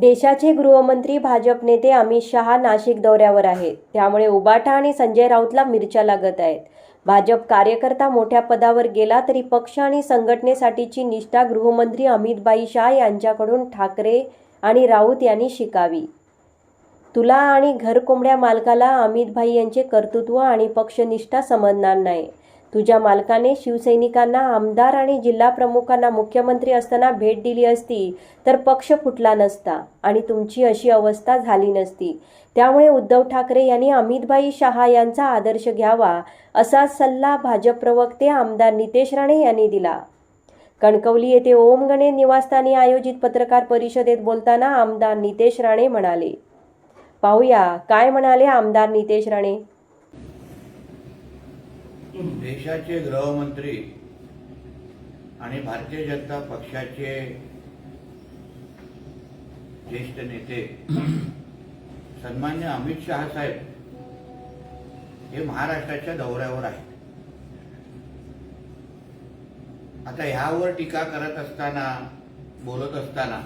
देशाचे गृहमंत्री भाजप नेते अमित शहा नाशिक दौऱ्यावर आहेत. त्यामुळे उबाटा आणि संजय राऊतला मिरच्या लागत आहेत. भाजप कार्यकर्ता मोठ्या पदावर गेला तरी पक्ष आणि संघटनेसाठीची निष्ठा गृहमंत्री अमितबाई शाह यांच्याकडून ठाकरे आणि राऊत यांनी शिकावी. तुला आणि घरकोंबड्या मालकाला अमितभाई यांचे कर्तृत्व आणि पक्षनिष्ठा समजणार नाही. तुझ्या मालकाने शिवसैनिकांना आमदार आणि जिल्हा प्रमुखांना मुख्यमंत्री असताना भेट दिली असती तर पक्ष फुटला नसता आणि तुमची अशी अवस्था झाली नसती. त्यामुळे उद्धव ठाकरे यांनी अमितभाई शहा यांचा आदर्श घ्यावा असा सल्ला भाजप प्रवक्ते आमदार नितेश राणे यांनी दिला. कणकवली येथे ओम गणे निवासस्थानी आयोजित पत्रकार परिषदेत बोलताना आमदार नितेश राणे म्हणाले. पाहूया काय म्हणाले आमदार नितेश राणे? देशाचे गृहमंत्री आणि भारतीय जनता पक्षाचे ज्येष्ठ नेते सन्मान्य अमित शहा साहेब हे महाराष्ट्राच्या दौऱ्यावर आहेत. आता ह्यावर टीका करत असताना बोलत असताना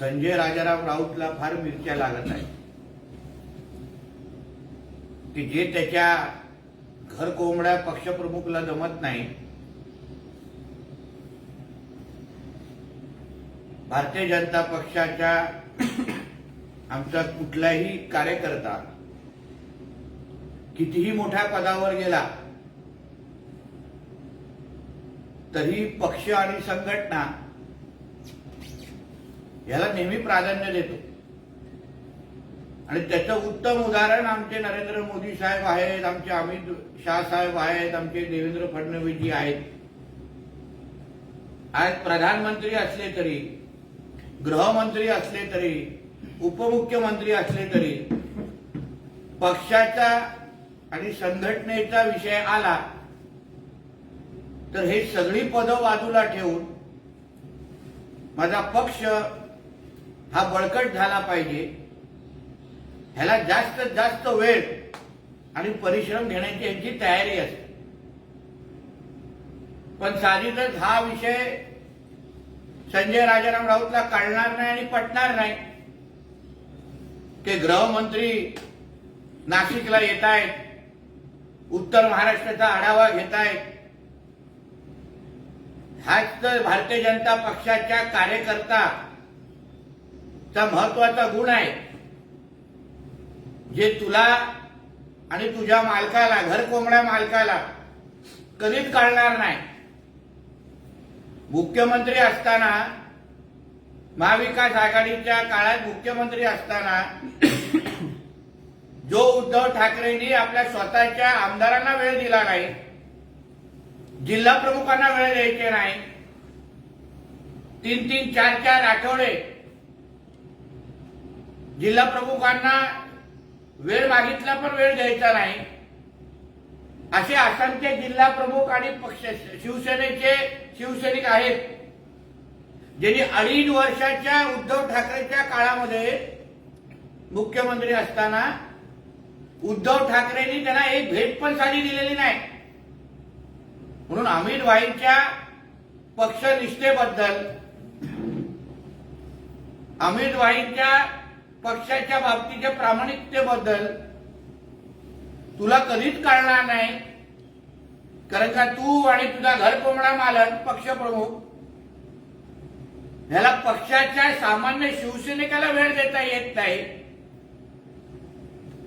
संजय राजाराम राऊतला फार मिरच्या लागत आहेत. की जे त्याच्या घर कोंबड्या पक्षप्रमुखला जमत नाही भारतीय जनता पक्षाच्या आमचा कुठलाही कार्यकर्ता कितीही मोठ्या पदावर गेला तरी पक्ष आणि संघटना याला नेहमी प्राधान्य देतो. आणि त्याचं उत्तम उदाहरण आमचे नरेंद्र मोदी साहेब आहेत आमचे अमित शाह साहेब आहेत आमचे देवेंद्र फडणवीसजी आहेत. आज प्रधानमंत्री असले तरी गृहमंत्री असले तरी उपमुख्यमंत्री असले तरी पक्षाचा आणि संघटनेचा विषय आला तर हे सगळी पदं बाजूला ठेवून माझा पक्ष हा बळकट झाला पाहिजे. ह्याला जास्त जास्त वेळ आणि परिश्रम घेण्याची यांची तयारी असते. पण साहजिकच हा विषय संजय राजाराम राऊतला कळणार नाही आणि पटणार नाही. ते गृहमंत्री नाशिकला येत आहेत उत्तर महाराष्ट्राचा आढावा घेत आहेत हाच तर भारतीय जनता पक्षाच्या कार्यकर्ताचा महत्त्वाचा गुण आहे. जे तुला आणि तुझ्या मालकाला घर कोंबड्या मालकाला कधीच कळणार नाही. मुख्यमंत्री असताना महाविकास आघाडीच्या काळात मुख्यमंत्री असताना जो उद्धव ठाकरेंनी आपल्या स्वतःच्या आमदारांना वेळ दिला नाही जिल्हा प्रमुखांना वेळ द्यायचे नाही तीन तीन चार चार आठवडे जिल्हा प्रमुखांना वेळ मागितला पण वेळ द्यायचा नाही. असे आसामचे जिल्हा प्रमुख आणि पक्ष शिवसेनेचे शिवसैनिक आहेत. ज्यांनी अडीच वर्षाच्या उद्धव ठाकरेच्या काळामध्ये मुख्यमंत्री असताना उद्धव ठाकरेंनी त्यांना एक भेट पण साधी दिलेली नाही. म्हणून अमित भाईंच्या पक्षनिष्ठेबद्दल अमित भाईंच्या पक्षाच्या बाबतीच्या प्रामाणिकतेबद्दल तुला कधीच कळणार नाही. कारण का तू आणि तुझा घर मालक पक्षप्रमुख ह्याला पक्षाच्या सामान्य शिवसैनिकाला वेळ देता येत नाही.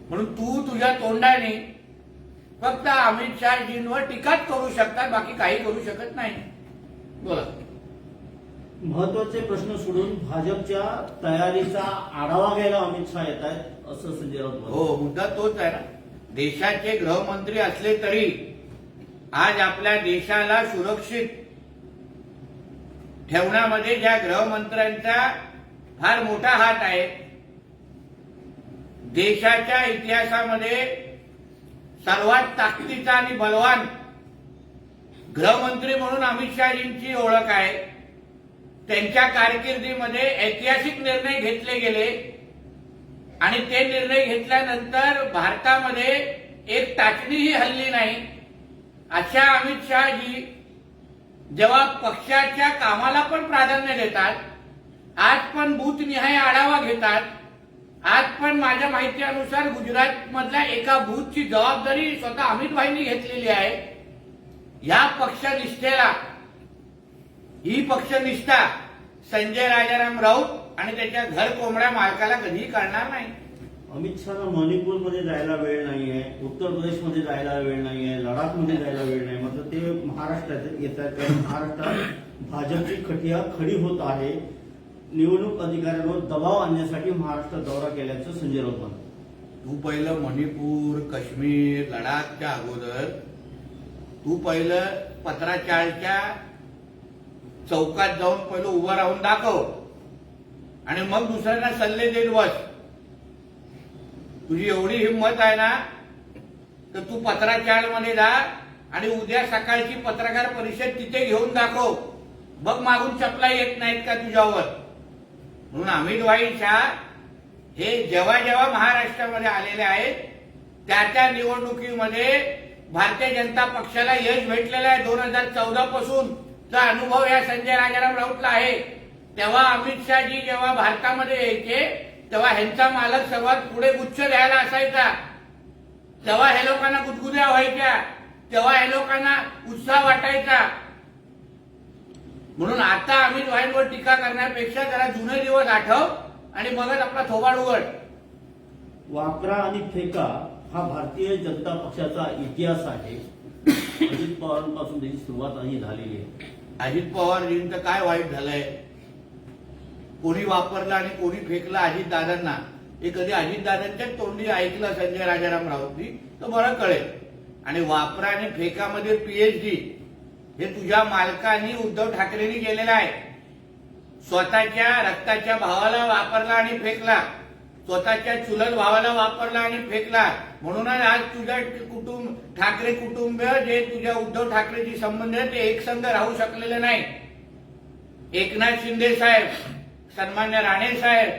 म्हणून तू तुझ्या तोंडाने फक्त अमित शहाजींवर टीकाच करू शकतात बाकी काही करू शकत नाही. बोला. महत्त्वाचे प्रश्न सोडून भाजपच्या तयारीचा आढावा घ्यायला अमित शहा येत आहेत असं संजय राऊत. हो मुद्दा तोच आहे ना देशाचे गृहमंत्री असले तरी आज आपल्या देशाला सुरक्षित ठेवण्यामध्ये ज्या गृहमंत्र्यांचा फार मोठा हात आहे देशाच्या इतिहासामध्ये सर्वात ताकदीचा आणि बलवान गृहमंत्री म्हणून अमित शहाजींची ओळख आहे त्यांच्या कारकिर्दीमध्ये ऐतिहासिक निर्णय घेतले गेले. आणि ते निर्णय घेतल्यानंतर भारतामध्ये एक टाचणीही हल्ली नाही. अशा अमित शहाजी जेव्हा पक्षाच्या कामाला पण प्राधान्य देतात आज पण बूथनिहाय आढावा घेतात आज पण माझ्या माहितीनुसार गुजरात मधल्या एका बूथची जबाबदारी स्वतः अमित भाईंनी घेतलेली आहे. या पक्षनिष्ठेला ही पक्षनिष्ठा संजय राजाराम राऊत आणि त्याच्या घर कोंबड्या मालकाला कधीही कळणार नाही. अमित शहाना मणिपूरमध्ये जायला वेळ नाहीये उत्तर प्रदेशमध्ये जायला वेळ नाहीये लडाखमध्ये जायला वेळ नाही मात्र ते महाराष्ट्रात येत आहेत कारण महाराष्ट्रात भाजपची खटिया खडी होत आहे. निवडणूक अधिकाऱ्यांवर दबाव आणण्यासाठी महाराष्ट्र दौरा केल्याचं संजय राऊत म्हणतात. तू पहिलं मणिपूर काश्मीर लडाखच्या अगोदर. तू पहिलं पत्राचारच्या चौकात जाऊन पहिलं उभं राहून दाखव. आणि मग दुसऱ्यांना सल्ले देत बस. तुझी एवढी हिंमत आहे ना तर तू पत्राचारमध्ये जा आणि उद्या सकाळची पत्रकार परिषद तिथे घेऊन दाखव. बघ मागून चपला येत नाहीत का तुझ्यावर. म्हणून अमित भाई शहा हे जेव्हा जेव्हा महाराष्ट्रामध्ये आलेले आहेत त्या त्या निवडणुकीमध्ये भारतीय जनता पक्षाला यश भेटलेलं आहे दोन हजार चौदा पासून. चा अनुभव या संजय राजाराम राऊतला आहे. तेव्हा अमित शहाजी जेव्हा भारतामध्ये यायचे तेव्हा ह्यांचा मालक सर्वात पुढे गुच्छ द्यायला असायचा. तेव्हा हे लोकांना गुदगुद्या व्हायच्या तेव्हा हे लोकांना उत्साह वाटायचा. म्हणून आता अमित भाईंवर टीका करण्यापेक्षा जरा जुने दिवस आठव आणि मगच आपला थोबाड उघड. वापरा आणि फेका हा भारतीय जनता पक्षाचा इतिहास आहे. अजित पवारांपासून त्याची सुरुवात आणि झालेली आहे. अजित पवारजींचं काय वाईट झालंय? कोणी वापरलं आणि कोणी फेकलं अजितदादांना हे कधी अजितदादांच्याच तोंडी ऐकलं संजय राजाराम राऊतनी? तर बरं कळेल. आणि वापरा आणि फेकामध्ये पीएचडी हे तुझ्या मालकांनी उद्धव ठाकरेंनी केलेलं आहे. स्वतःच्या रक्ताच्या भावाला वापरला आणि फेकला. स्वतःच्या चुलत भावाला वापरला आणि फेकला. म्हणूनच आज तुझ्या कुटुंब ठाकरे कुटुंब जे तुझ्या उद्धव ठाकरेशी संबंध आहे ते एकसंध राहू शकलेले नाही. एकनाथ शिंदे साहेब सन्मान्य राणे साहेब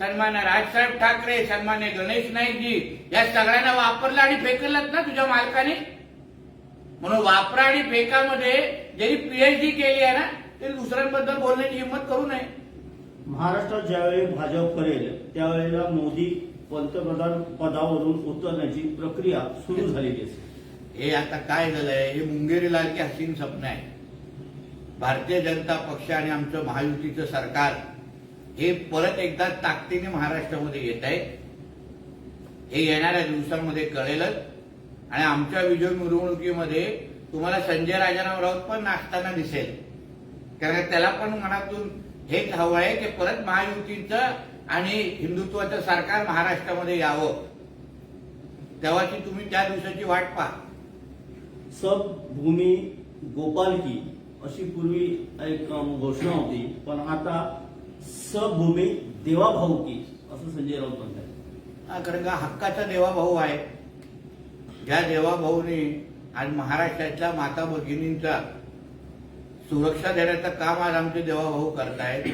सन्मान्य राजसाहेब ठाकरे सन्मान्य गणेश नाईकजी या सगळ्यांना वापरलं आणि फेकलत ना तुझ्या मालकाने? म्हणून वापरा आणि फेकामध्ये जरी पीएचडी केली आहे ना तरी दुसऱ्यांबद्दल बोलण्याची हिंमत करू नये. महाराष्ट्रात ज्यावेळी भाजप करेल त्यावेळेला मोदी पंतप्रधान पदावरून उतरण्याची प्रक्रिया सुरू झालेली असेल. हे आता काय झालंय? हे मुंगेरी लाल की हसीन स्वप्न आहे? भारतीय जनता पक्ष आणि आमचं महायुतीचं सरकार हे परत एकदा ताकदीने महाराष्ट्रामध्ये येत आहे. हे येणाऱ्या दिवसांमध्ये कळेलच. आणि आमच्या विजय मिरवणुकीमध्ये तुम्हाला संजय राजाराम राऊत पण नाचताना दिसेल. कारण त्याला पण मनातून हेच हवं आहे की परत महायुतीचं आणि हिंदुत्वाचं सरकार महाराष्ट्रामध्ये यावं. तेव्हाची तुम्ही त्या दिवसाची वाट पहा. सब भूमी गोपालकी अशी पूर्वी एक घोषणा होती. पण आता सब भूमी देवाभाऊकी असं संजय राऊत म्हणतात. हा, कारण का हक्काचा देवाभाऊ आहे. ज्या देवाभाऊने आज महाराष्ट्रातल्या माता भगिनींचा सुरक्षा देण्याचं काम आज आमचे देवाभाऊ करतायत.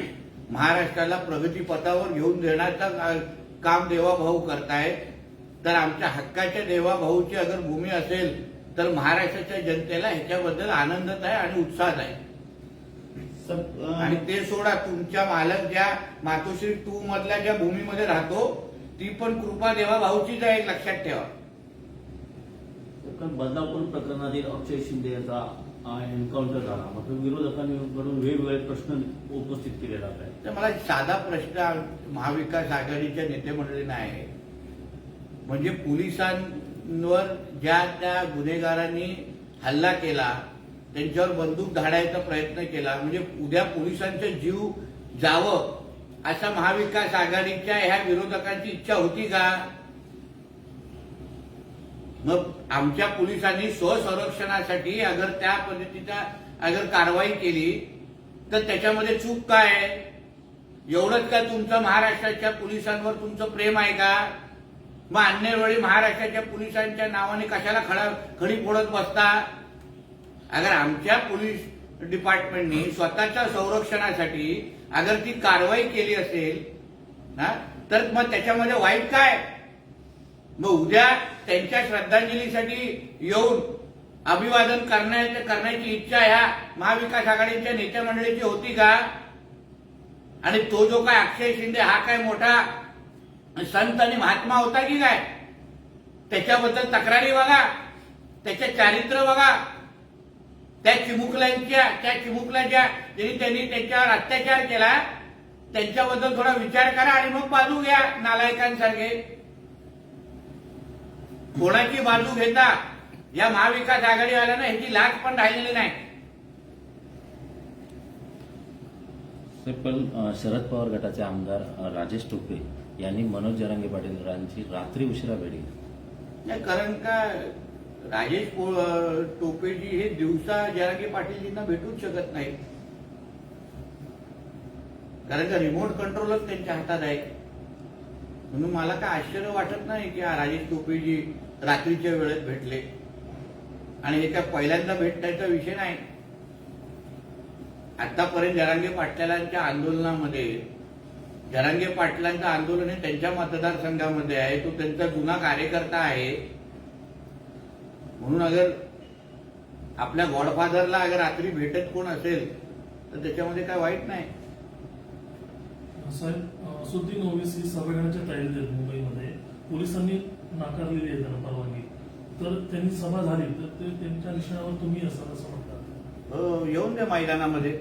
महाराष्ट्राला प्रगती पथावर घेऊन देण्याचं काम देवाभाऊ करतायत. तर आमच्या हक्काच्या देवाभाऊची अगर भूमी असेल तर महाराष्ट्राच्या जनतेला ह्याच्याबद्दल आनंदच आहे आणि उत्साह आहे. आणि ते सोडा तुमच्या मालक ज्या मातोश्री टू मधल्या ज्या भूमीमध्ये राहतो ती पण कृपा देवा भाऊचीच आहे लक्षात ठेवा. बदलापूर प्रकरणातील अक्षय शिंदे यांचा एन्काउंटर झाला. मात्र विरोधकांकडून वेगवेगळे प्रश्न उपस्थित केले जात आहेत. तर मला साधा प्रश्न महाविकास आघाडीच्या नेतेमंडळींना आहे. म्हणजे पोलिसांवर ज्या त्या गुन्हेगारांनी हल्ला केला त्यांच्यावर बंदूक धाडायचा प्रयत्न केला म्हणजे उद्या पोलिसांचा जीव जावं अशा महाविकास आघाडीच्या ह्या विरोधकांची इच्छा होती का? मग आमच्या पोलिसांनी स्वसंरक्षणासाठी अगर त्या पद्धतीचा अगर कारवाई केली तर त्याच्यामध्ये चूक काय आहे? एवढंच का तुमचं महाराष्ट्राच्या पोलिसांवर तुमचं प्रेम आहे का? मग अन्य वेळी महाराष्ट्राच्या पोलिसांच्या नावाने कशाला खडा खडी फोडत बसता? अगर आमच्या पोलीस डिपार्टमेंटनी स्वतःच्या संरक्षणासाठी अगर ती कारवाई केली असेल ना तर मग त्याच्यामध्ये वाईट काय? मग उद्या त्यांच्या श्रद्धांजलीसाठी येऊन अभिवादन करण्याची करण्याची इच्छा ह्या महाविकास आघाडीच्या नेत्या मंडळीची होती का? आणि तो जो काय अक्षय शिंदे हा काय मोठा संत आणि महात्मा होता की काय? त्याच्याबद्दल तक्रारी बघा. त्याचे चारित्र्य बघा. त्या चिमुकल्यांच्या त्या चिमुकल्याच्या जरी त्यांनी त्यांच्यावर अत्याचार केला त्यांच्याबद्दल थोडा विचार करा आणि मग बाजू घ्या नालायकांसारखे. कोणाची बाजू घेता? या महाविकास आघाडीवाल्यांना ह्याची लाच पण राहिलेली नाही. पण शरद पवार गटाचे आमदार राजेश टोपे यांनी मनोज जरांगे पाटील यांची रात्री उशिरा भेट नाही कारण का राजेश टोपेजी हे दिवसा जरांगे पाटीलजींना भेटूच शकत नाही कारण का रिमोट कंट्रोलच त्यांच्या हातात आहे. म्हणून मला काय आश्चर्य वाटत नाही की राजेश टोपेजी रात्रीच्या वेळेत भेटले. आणि हे काय पहिल्यांदा भेटण्याचा विषय नाही. आतापर्यंत जरांगे पाटलांच्या आंदोलनामध्ये जरांगे पाटलांचं आंदोलन हे त्यांच्या मतदारसंघामध्ये आहे. तो त्यांचा जुना कार्यकर्ता आहे. म्हणून अगर आपल्या गॉडफादरला अगर रात्री भेटत कोण असेल तर त्याच्यामध्ये काय वाईट नाही. साहेब असुद्दीन ओवेसी सभा घेण्याच्या मुंबईमध्ये. पोलिसांनी नाकारलेली आहे त्यांना परवानगी. तर त्यांनी सभा झाली तर ते त्यांच्या निशाणावर तुम्ही असाल असं म्हणतात. हो, येऊन द्या मैदानामध्ये.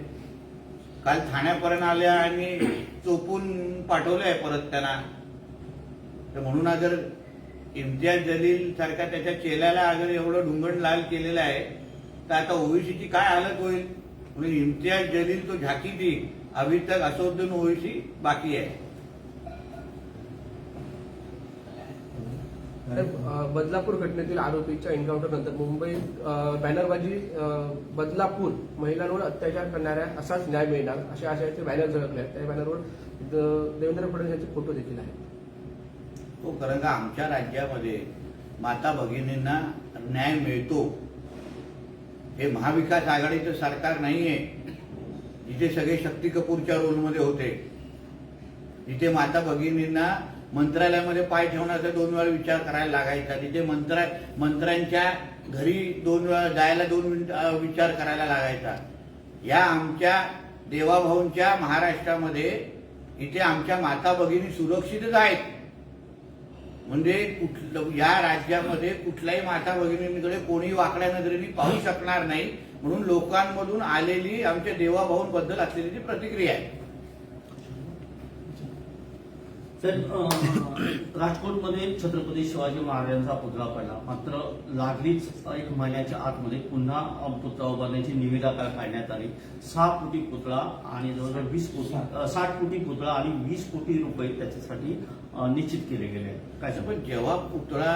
काल ठाण्यापर्यंत आल्या आणि चोपून पाठवलंय परत त्यांना. तर म्हणून अगर इम्तियाज जलील सारख्या त्याच्या चेल्याला अगर एवढं ढुंगण लाल केलेलं आहे तर आता ओवीसीची काय हालत होईल? म्हणून इम्तियाज जलील तो झाकी थी अभी तक असोद्दीन ओवीसी बाकी आहे साहेब, अ, बदलापूर घटनेतील आरोपीच्या एन्काउंटर नंतर मुंबईत बॅनरबाजी बदलापूर महिलांवर अत्याचार करणाऱ्या असाच न्याय मिळणार अशा आशयाचे बॅनर झळकले आहेत. त्या बॅनरवर द- देवेंद्र फडणवीस यांचे फोटो देखील आहेत. तो कारण का आमच्या राज्यामध्ये माता भगिनींना न्याय मिळतो हे महाविकास आघाडीचं सरकार नाहीये. जिथे सगळे शक्ती कपूरच्या रोलमध्ये होते जिथे माता भगिनींना मंत्रालयामध्ये पाय ठेवण्याचा दोन वेळा विचार करायला लागायचा. तिथे मंत्रा मंत्र्यांच्या घरी दोन वेळा जायला दोन मिनिट विचार करायला लागायचा. या आमच्या देवाभाऊंच्या महाराष्ट्रामध्ये इथे आमच्या माता भगिनी सुरक्षितच आहेत. म्हणजे कुठलं या राज्यामध्ये कुठल्याही माता भगिनींकडे कोणी वाकड्या नजरेने पाहू शकणार नाही. म्हणून लोकांमधून आलेली आमच्या देवाभाऊंबद्दल असलेली ती प्रतिक्रिया आहे. तर राजकोटमध्ये छत्रपती शिवाजी महाराजांचा पुतळा पडला. मात्र लागलीच एक महिन्याच्या आतमध्ये पुन्हा पुतळा उभारण्याची निविदा काय काढण्यात आली. सहा कोटी पुतळा आणि जवळजवळ वीस कोटी साठ कोटी पुतळा आणि वीस कोटी रुपये त्याच्यासाठी निश्चित केले गेले. काय पण जेव्हा पुतळा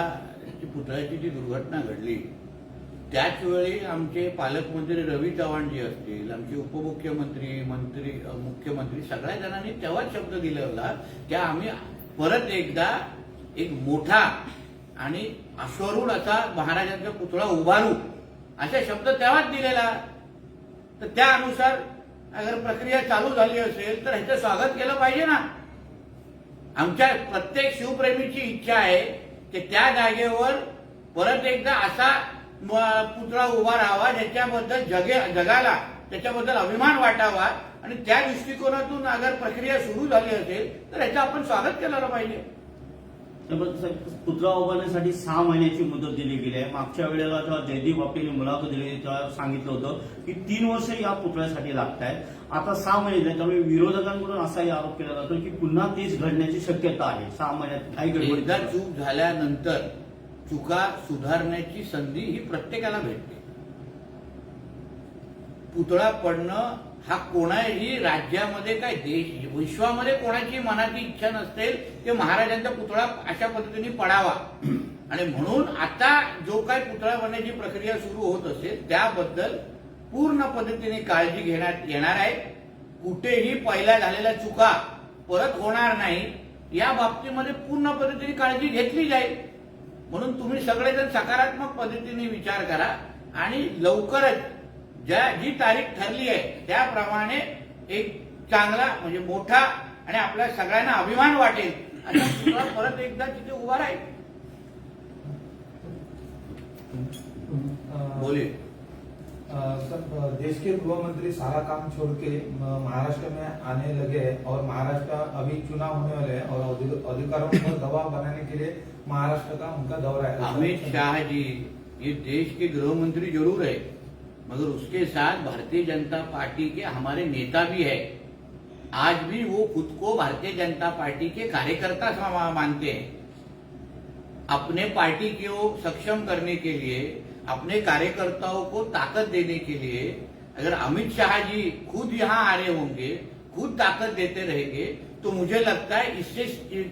पुतळ्याची जी दुर्घटना घडली त्याच वेळी आमचे पालकमंत्री रवी चव्हाण जी असतील आमचे उपमुख्यमंत्री मंत्री मुख्यमंत्री सगळ्या जणांनी तेव्हाच शब्द दिला होता की आम्ही परत एकदा एक मोठा आणि अश्वरूढ असा महाराजांचा पुतळा उभारू असा शब्द तेव्हाच दिलेला. तर त्यानुसार अगर प्रक्रिया चालू झाली असेल तर ह्याचं स्वागत केलं पाहिजे ना. आमच्या प्रत्येक शिवप्रेमीची इच्छा आहे की त्या जागेवर परत एकदा असा पुतळा उभा राहावा ज्याच्याबद्दल जगे जगाला त्याच्याबद्दल अभिमान वाटावा. आणि त्या दृष्टिकोनातून अगर प्रक्रिया सुरू झाली असेल तर ह्याचं आपण स्वागत केलं पाहिजे. पुतळा उभारण्यासाठी सहा महिन्याची मुदत दिली गेली आहे. मागच्या वेळेला जेव्हा जयदीप बापटेने मुलाखत दिली तेव्हा सांगितलं होतं की तीन वर्ष या पुतळ्यासाठी लागत आहेत आता सहा महिने त्यामुळे विरोधकांकडून असाही आरोप केला जातो की पुन्हा तेच घडण्याची शक्यता आहे. सहा महिन्यात काही एकदा चूक झाल्यानंतर चुका सुधारण्याची संधी ही प्रत्येकाला भेटते. पुतळा पडणं हा कोणाही राज्यामध्ये काय देश विश्वामध्ये कोणाची मनाची इच्छा नसते की महाराजांचा पुतळा अशा पद्धतीने पडावा. आणि म्हणून आता जो काय पुतळा बनण्याची प्रक्रिया सुरू होत असेल त्याबद्दल पूर्ण पद्धतीने काळजी घेण्यात येणार आहे. कुठेही पहिला झालेल्या चुका परत होणार नाही या बाबतीमध्ये पूर्ण पद्धतीने काळजी घेतली जाईल. म्हणून तुम्ही सगळेजण सकारात्मक पद्धतीने विचार करा आणि लवकरच ज्या जी तारीख ठरली आहे त्याप्रमाणे एक चांगला म्हणजे मोठा आणि आपल्या सगळ्यांना अभिमान वाटेल. असा परत एकदा तिथे उभा राहील. बोले देश के गृह मंत्री सारा काम छोड़ के महाराष्ट्र में आने लगे हैं और महाराष्ट्र अभी चुनाव होने वाले हैं और अधिकारों पर दबाव बनाने के लिए महाराष्ट्र का उनका दौरा है। अमित शाह जी, ये देश के गृह मंत्री ज़रूर है, मगर उसके साथ भारतीय जनता पार्टी के हमारे नेता भी है। आज भी वो खुद को भारतीय जनता पार्टी के कार्यकर्ता मानते हैं। अपने पार्टी को सक्षम करने के लिए अपने कार्यकर्ताओं को ताकत देने के लिए अगर अमित शाह जी खुद यहाँ आ रहे होंगे, खुद ताकत देते रहेंगे तो मुझे लगता है इससे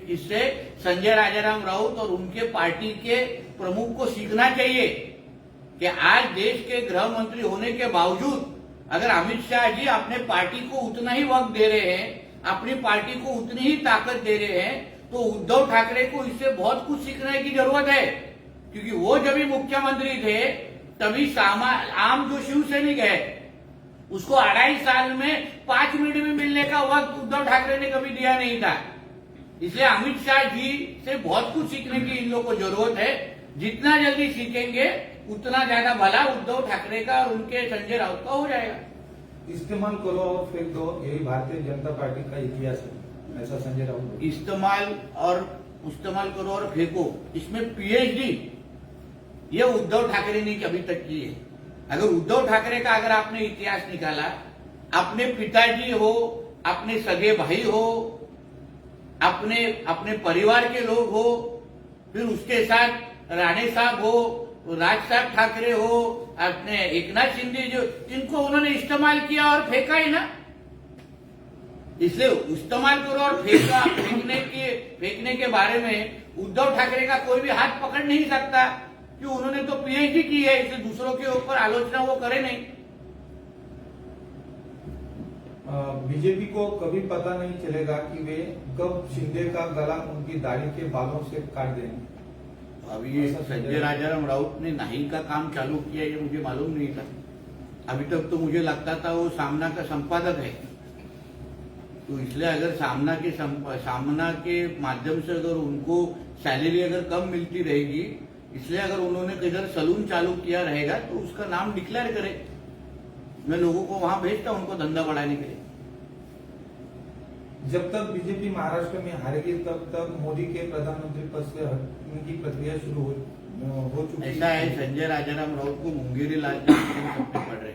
इससे संजय राजाराम राउत और उनके पार्टी के प्रमुख को सीखना चाहिए कि आज देश के गृह मंत्री होने के बावजूद अगर अमित शाह जी अपने पार्टी को उतना ही वक्त दे रहे हैं, अपनी पार्टी को उतनी ही ताकत दे रहे हैं तो उद्धव ठाकरे को इससे बहुत कुछ सीखने की ज़रूरत है। क्योंकि वो जब भी मुख्यमंत्री थे तभी सामा आम जो शिवसैनिक है उसको अढ़ाई साल में पाँच मिनट में मिलने का वक्त उद्धव ठाकरे ने कभी दिया नहीं था। इसलिए अमित शाह जी से बहुत कुछ सीखने की इन लोगों को ज़रूरत है। जितना जल्दी सीखेंगे उतना ज़्यादा भला उद्धव ठाकरे का और उनके संजय राउत का हो जाएगा। इस्तेमाल करो और फेंक दो यही भारतीय जनता पार्टी का इतिहास है। ऐसा संजय राउत इस्तेमाल और इस्तेमाल करो और फेंको। इसमें पीएचडी ये उद्धव ठाकरे ने अभी तक की है? अगर उद्धव ठाकरे का अगर आपने इतिहास निकाला, अपने पिताजी हो, अपने सगे भाई हो, अपने अपने परिवार के लोग हो, फिर उसके साथ राणे साहब हो, राज साहब ठाकरे हो, अपने एकनाथ शिंदे जो इनको उन्होंने इस्तेमाल किया और फेंका ही ना? इसलिए इस्तेमाल करो और फेंका, फेंकने के फेंकने के बारे में उद्धव ठाकरे का कोई भी हाथ पकड़ नहीं सकता। कि उन्होंने तो पीएचडी की है इसलिए दूसरों के ऊपर आलोचना वो करे नहीं। बीजेपी को कभी पता नहीं चलेगा कि वे कब शिंदे का गला उनकी दाढ़ी के बालों से काट देंगे। अभी ये संजय राजाराम राउत ने नहीं का काम चालू किया ये मुझे मालूम नहीं था। अभी तक तो मुझे लगता था वो सामना का संपादक है। तो इसलिए अगर सामना के सामना के माध्यम से अगर उनको सैलरी अगर कम मिलती रहेगी इसलिए अगर उन्होंने किधर सलून चालू किया रहेगा तो उसका नाम डिक्लेयर करे। मैं लोगों को वहाँ भेजता हूँ उनको धंधा बढ़ाने के लिए। जब तक बीजेपी महाराष्ट्र में हारेगी तब तक मोदी के प्रधानमंत्री पद से हटने की प्रक्रिया शुरू हो, हो चुकी ऐसा है संजय राजाराम राउत को मुंगेरी लाल पड़ रहे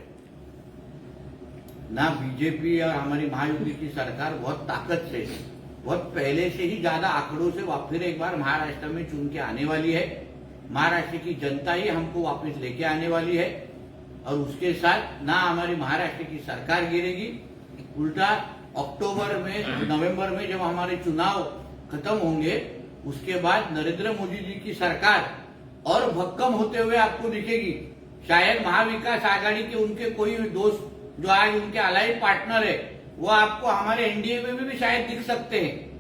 ना बीजेपी और हमारी महायुति की सरकार बहुत ताकत से बहुत पहले से ही ज़्यादा आंकड़ों से फिर एक बार महाराष्ट्र में चुन के आने वाली है। महाराष्ट्र की जनता ही हमको वापस लेके आने वाली है और उसके साथ ना हमारी महाराष्ट्र की सरकार गिरेगी। उल्टा अक्टूबर में नवंबर में जब हमारे चुनाव खत्म होंगे उसके बाद नरेंद्र मोदी जी की सरकार और भक्कम होते हुए आपको दिखेगी। शायद महाविकास आघाड़ी के उनके कोई दोस्त जो आज उनके अलाइड पार्टनर है वो आपको हमारे एनडीए में भी, भी शायद दिख सकते हैं।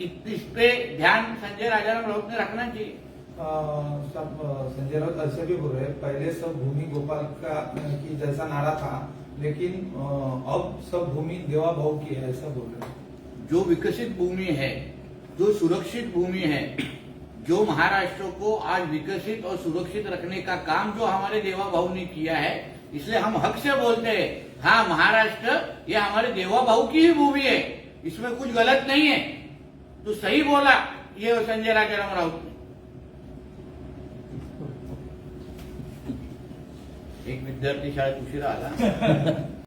इस पे ध्यान संजय राजाराम राउत ने रखना चाहिए। सब संजय राउत ऐसे भी बोल रहे पहले सब भूमि गोपाल का की जैसा नारा था, लेकिन अब सब भूमि देवा भाव की है, ऐसा बोल रहे जो विकसित भूमि है, जो सुरक्षित भूमि है, जो महाराष्ट्र को आज विकसित और सुरक्षित रखने का काम जो हमारे देवा भाव ने किया है, इसलिए हम हक से बोलते हैं हाँ महाराष्ट्र, ये हमारे देवा भाव की ही भूमि है, इसमें कुछ गलत नहीं है। तो सही बोला, ये संजय राजाराम राउत ने। विद्यार्थी शाळेत उशिरा आला.